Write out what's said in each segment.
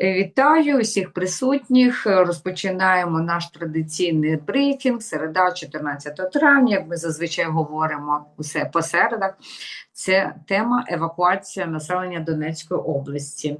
Е, Вітаю всіх присутніх. Е, Розпочинаємо наш традиційний брифінг. Середа, 14 травня. Як ми зазвичай говоримо усе по середах. Це тема евакуація населення Донецької області.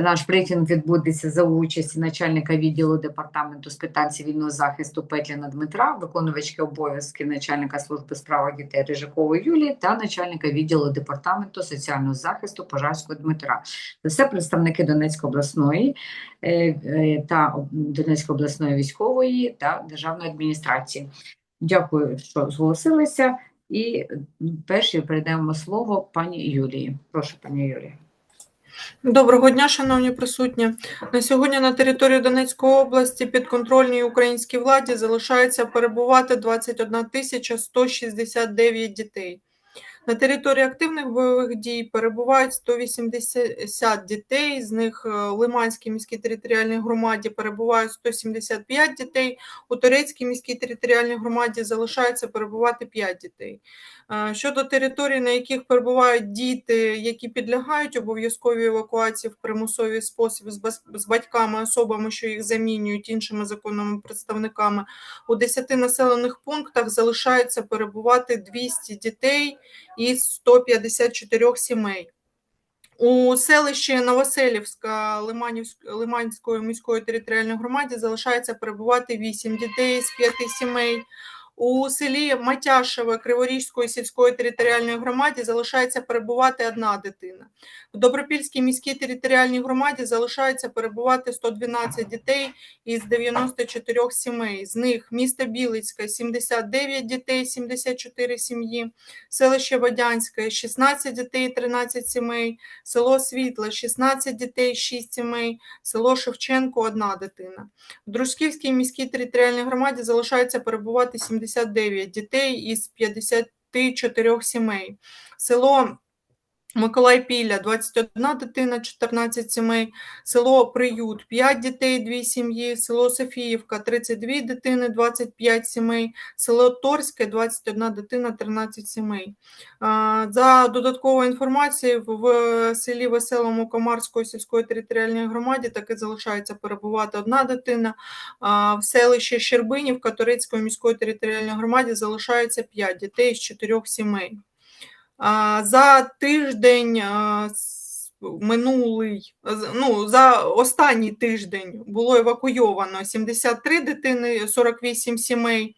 Наш брифінг відбудеться за участі начальника відділу департаменту з питань цивільного захисту Петліна Дмитра, виконувачки обов'язки начальника служби справ дітей Рижакової Юлії та начальника відділу департаменту соціального захисту Пожарського Дмитра. Це все представники Донецької обласної е, е, та Донецької обласної військової та державної адміністрації. Дякую, що зголосилися. І перші передаємо слово пані Юлії. Прошу, пані Юлія. Доброго дня, шановні присутні. На сьогодні на території Донецької області підконтрольній українській владі залишається перебувати 21 тисяча 169 дітей. На території активних бойових дій перебувають 180 дітей, з них е, в Лиманській міській територіальній громаді перебувають 175 дітей, у Турецькій міській територіальній громаді залишається перебувати 5 дітей. Е, Щодо територій, на яких перебувають діти, які підлягають обов'язковій евакуації в примусовий спосіб з батьками, особами, що їх замінюють іншими законними представниками, у 10 населених пунктах залишається перебувати 200 дітей із 154 сімей. У селищі Новоселівська Лиманської міської територіальної громаді залишається перебувати 8 дітей з 5 сімей. У селі Матяшеве Криворізької сільської територіальної громаді залишається перебувати одна дитина. В Добропільській міській територіальній громаді залишається перебувати 112 дітей із 94 сімей. З них місто Білицьке 79 дітей, 74 сім'ї, селище Водянське 16 дітей, 13 сімей, село Світле 16 дітей, 6 сімей, село Шевченко одна дитина. В Дружківській міській територіальній громаді залишається перебувати 79 дітей із 54 сімей. Село Миколайпілля 21 дитина, 14 сімей, село Приют 5 дітей, 2 сім'ї, село Софіївка 32 дитини, 25 сімей, село Торське 21 дитина, 13 сімей. За додатковою інформацією, в- в селі Веселому Комарської сільської територіальної громаді таки залишається перебувати одна дитина. В селищі Щербинівка Турецької міської територіальної громаді залишається 5 дітей з 4 сімей. За тиждень минулий, ну, за останній тиждень було евакуйовано 73 дитини, 48 сімей.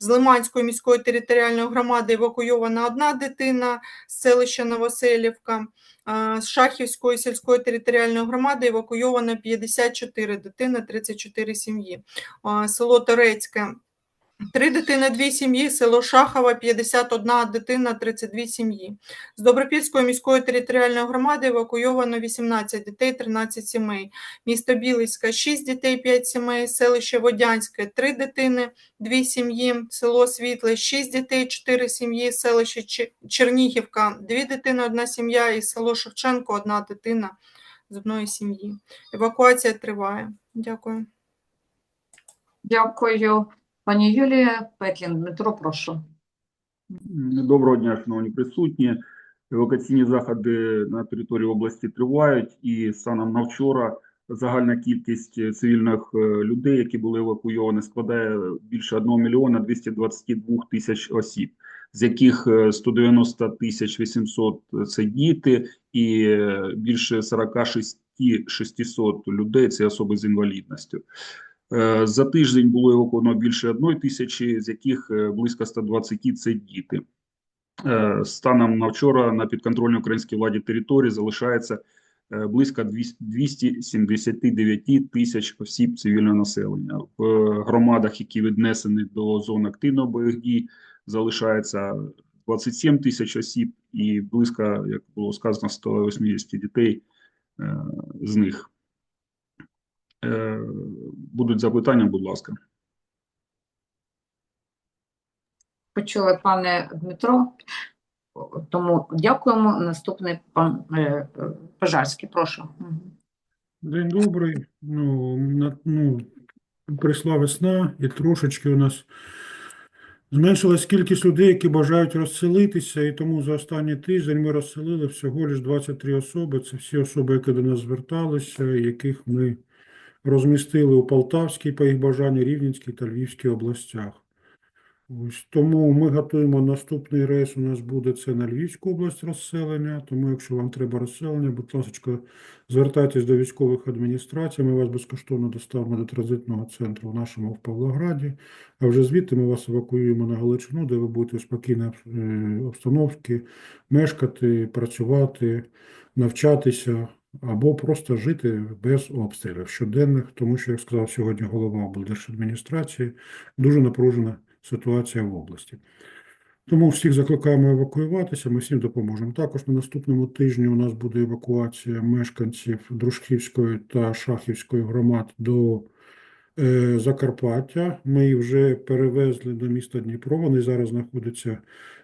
З Лиманської міської територіальної громади евакуйована одна дитина з селища Новоселівка. З Шахівської сільської територіальної громади евакуйовано 54 дитини, 34 сім'ї. Село Торецьке Три дитини, дві сім'ї, село Шахова, 51 дитина, 32 сім'ї. З Добропільської міської територіальної громади евакуйовано 18 дітей, 13 сімей. Місто Білицька 6 дітей, 5 сімей, селище Водянське 3 дитини, 2 сім'ї, село Світле 6 дітей, 4 сім'ї, селище Чернігівка 2 дитини, 1 сім'я і село Шевченко 1 дитина з одної сім'ї. Евакуація триває. Дякую. Дякую, пані Юлія. Петлін Дмитро, прошу. Доброго дня, шановні присутні. Евакуаційні заходи на території області тривають, і станом на вчора загальна кількість цивільних е, людей, які були евакуйовані, складає більше 1 мільйона 222 тисяч осіб, з яких е, 190 тисяч 800 – це діти, і е, більше 46 600 людей – це особи з інвалідністю. Е, За тиждень було евакуовано більше одної тисячі, з яких е, близько 120 – це діти. Е, Станом на вчора на підконтрольній українській владі території залишається близько 200 279 тисяч осіб цивільного населення. В громадах, які віднесені до зон активного бойових дій, залишається 27 тисяч осіб і близько, як було сказано, 180 дітей з них. Е, Будуть запитання, будь ласка. Почули, пане Дмитро. Тому дякуємо. Наступний пан е, Пожарський, прошу. День добрий. Ну, на, ну, прийшла весна, і трошечки у нас Зменшилась кількість людей, які бажають розселитися, і тому за останній тиждень ми розселили всього лише 23 особи. Це всі особи, які до нас зверталися, яких ми розмістили у Полтавській, по їх бажанню, Рівненській та Львівській областях. Ось тому ми готуємо наступний рейс. У нас буде це на Львівську область розселення. Тому, якщо вам треба розселення, будь ласка, звертайтесь до військових адміністрацій. Ми вас безкоштовно доставимо до транзитного центру в нашому в Павлограді. А вже звідти ми вас евакуюємо на Галичину, де ви будете в спокійній е, обстановці мешкати, працювати, навчатися або просто жити без обстрілів щоденних, тому що, як сказав сьогодні голова облдержадміністрації, дуже напружена ситуація в області. Тому всіх закликаємо евакуюватися, ми всім допоможемо. Також на наступному тижні у нас буде евакуація мешканців Дружківської та Шахівської громад до е, Закарпаття. Ми їх вже перевезли до міста Дніпро. Вони зараз знаходяться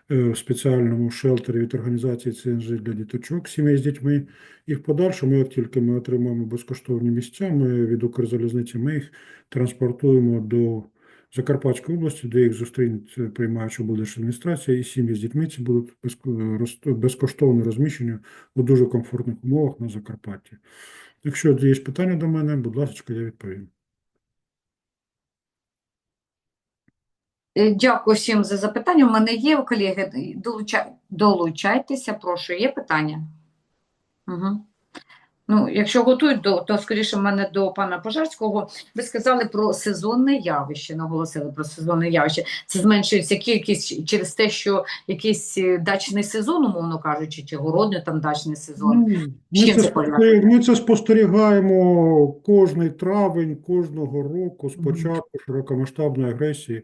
в спеціальному шелтері від організації ЦНЖ для діточок, сімей з дітьми. І в подальшому, як тільки ми отримаємо безкоштовні місця, ми від Укрзалізниці ми їх транспортуємо до Закарпатської області, де їх зустрінуть е, приймаюча облдержадміністрація, і сім'ї з дітьми ці будуть роз- безкоштовно розміщені у дуже комфортних умовах на Закарпатті. Якщо є питання до мене, будь ласка, я відповім. Дякую всім за запитання. У мене є, колеги, долучай- долучайтеся, прошу, є питання? Угу. Ну, якщо готують, до, то скоріше в мене до пана Пожарського. Ви сказали про сезонне явище, наголосили про сезонне явище. Це зменшується кількість через те, що якийсь е, дачний сезон, умовно кажучи, чи городний там дачний сезон. Ми чим це, ми це спостерігаємо кожний травень, кожного року з Мгм. початку широкомасштабної агресії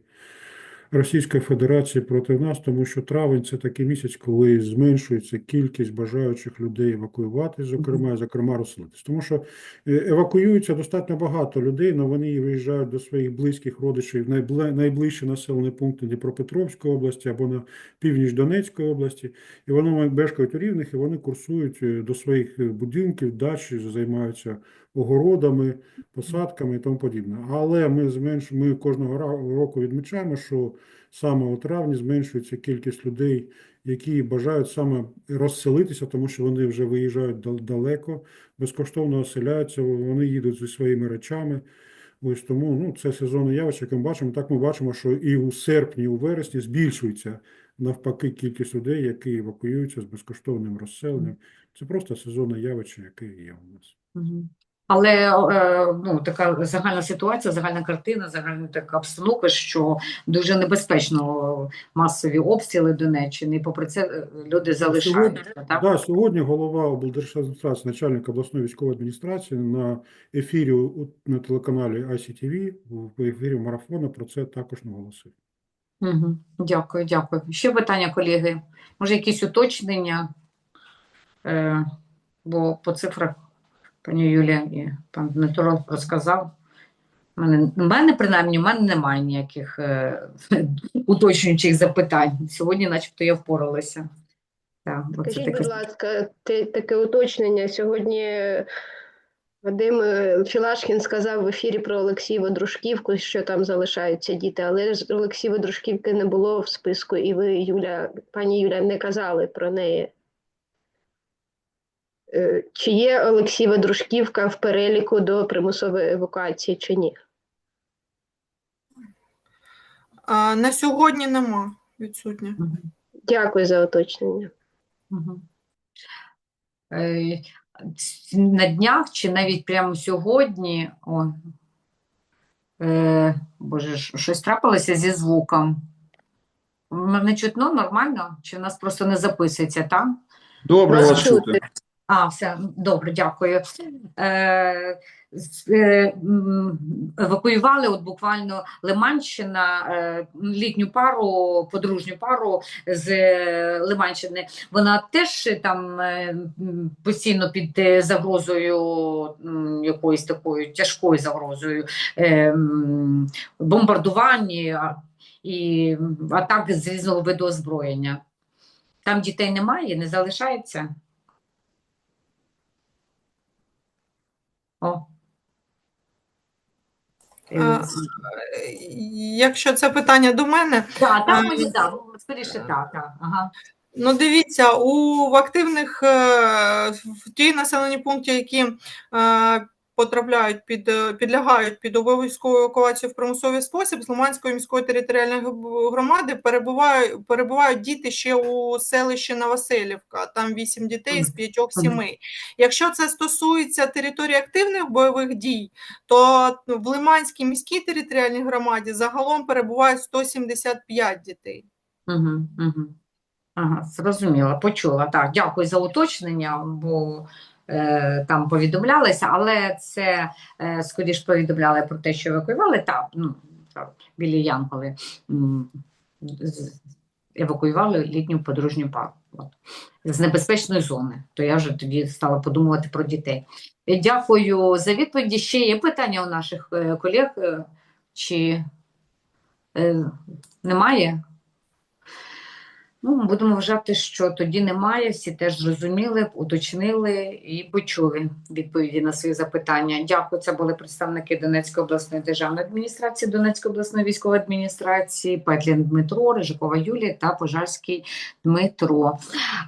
Російської Федерації проти нас, тому що травень це такий місяць, коли зменшується кількість бажаючих людей евакуювати, зокрема, зокрема розселитись. Тому що е, евакуюється достатньо багато людей, але вони виїжджають до своїх близьких родичів в найближчі населені пункти Дніпропетровської області або на північ Донецької області, і вони мешкають у Рівних, і вони курсують е, до своїх е, будинків, дач, займаються огородами, посадками і тому подібне. Але ми зменш... ми кожного року відмічаємо, що саме у травні зменшується кількість людей, які бажають саме розселитися, тому що вони вже виїжджають далеко, безкоштовно оселяються, вони їдуть зі своїми речами. Ось тому ну, це сезонне явище, яке ми бачимо. Так ми бачимо, що і у серпні, і у вересні збільшується навпаки кількість людей, які евакуюються з безкоштовним розселенням. Це просто сезонне явище, яке є у нас. Але е, ну, така загальна ситуація, загальна картина, загальна така обстановка, що дуже небезпечно масові обстріли Донеччини, і попри це е, люди залишаються, так? Да, сьогодні голова облдержадміністрації, начальник обласної військової адміністрації на ефірі на телеканалі ICTV, в ефірі марафону про це також наголосив. Угу. Дякую, дякую. Ще питання, колеги? Може, якісь уточнення? Е, бо по цифрах пані Юлія і пан Дмитро розказав. У мене, у мене, принаймні, у мене немає ніяких е, уточнюючих запитань. Сьогодні, начебто, я впоралася. Так, Скажіть, таке- будь ласка, те- таке уточнення. Сьогодні Вадим е, Філашкін сказав в ефірі про Олексієву Дружківку, що там залишаються діти, але ж Олексієвої Дружківки не було в списку, і ви, Юля, пані Юля, не казали про неї. Е, Чи є Олексієва Дружківка в переліку до примусової евакуації, чи ні? А, на сьогодні нема відсутня. Дякую за уточнення. Мгм. Е, На днях чи навіть прямо сьогодні, о, е, боже, щось трапилося зі звуком. Мене чутно нормально? Чи в нас просто не записується, так? Добре Вас вас чути. А, все, добре, дякую. Е, е, евакуювали от буквально Лиманщина, е, літню пару, подружню пару з е, Лиманщини. Вона теж там постійно під загрозою, м, якоюсь такою тяжкою загрозою е, а- і атак з різного виду озброєння. Там дітей немає, не залишається. О, Е, А, Якщо це питання до мене, Так, так, е, мені да, скоріше так, так. Ага. Ну, дивіться, у в активних е, в ті населені пункти, які е, потрапляють під е, підлягають під обов'язкову евакуацію в примусовий спосіб, з Лиманської міської територіальної громади перебувають перебувають діти ще у селищі Новоселівка. Там вісім дітей з п'ятьох сімей. Якщо це стосується території активних бойових дій, то в Лиманській міській територіальній громаді загалом перебуває 175 дітей. Угу, угу. Ага, зрозуміла, почула. Так, дякую за уточнення, бо там повідомлялися, але це е, скоріш повідомляли про те, що евакуювали. Так, ну, білі Янголи евакуювали літню подружню пару от, з небезпечної зони. То я вже тоді стала подумувати про дітей. Е, Дякую за відповіді. Ще є питання у наших е, колег? е, Чи е, немає? Ну, будемо вважати, що тоді немає. Всі теж зрозуміли, уточнили і почули відповіді на свої запитання. Дякую. Це були представники Донецької обласної державної адміністрації, Донецької обласної військової адміністрації, Петлін Дмитро, Рижикова Юлія та Пожарський Дмитро.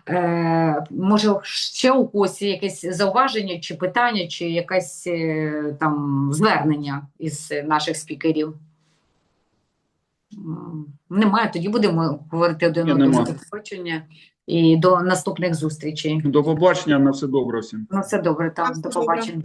Е, може, ще у когось якесь зауваження, чи питання, чи якесь е, там звернення із наших спікерів? Немає, тоді будемо говорити один одному. До побачення і до наступних зустрічей. До побачення, на все добре всім. На все добре, так, Так, до побачення.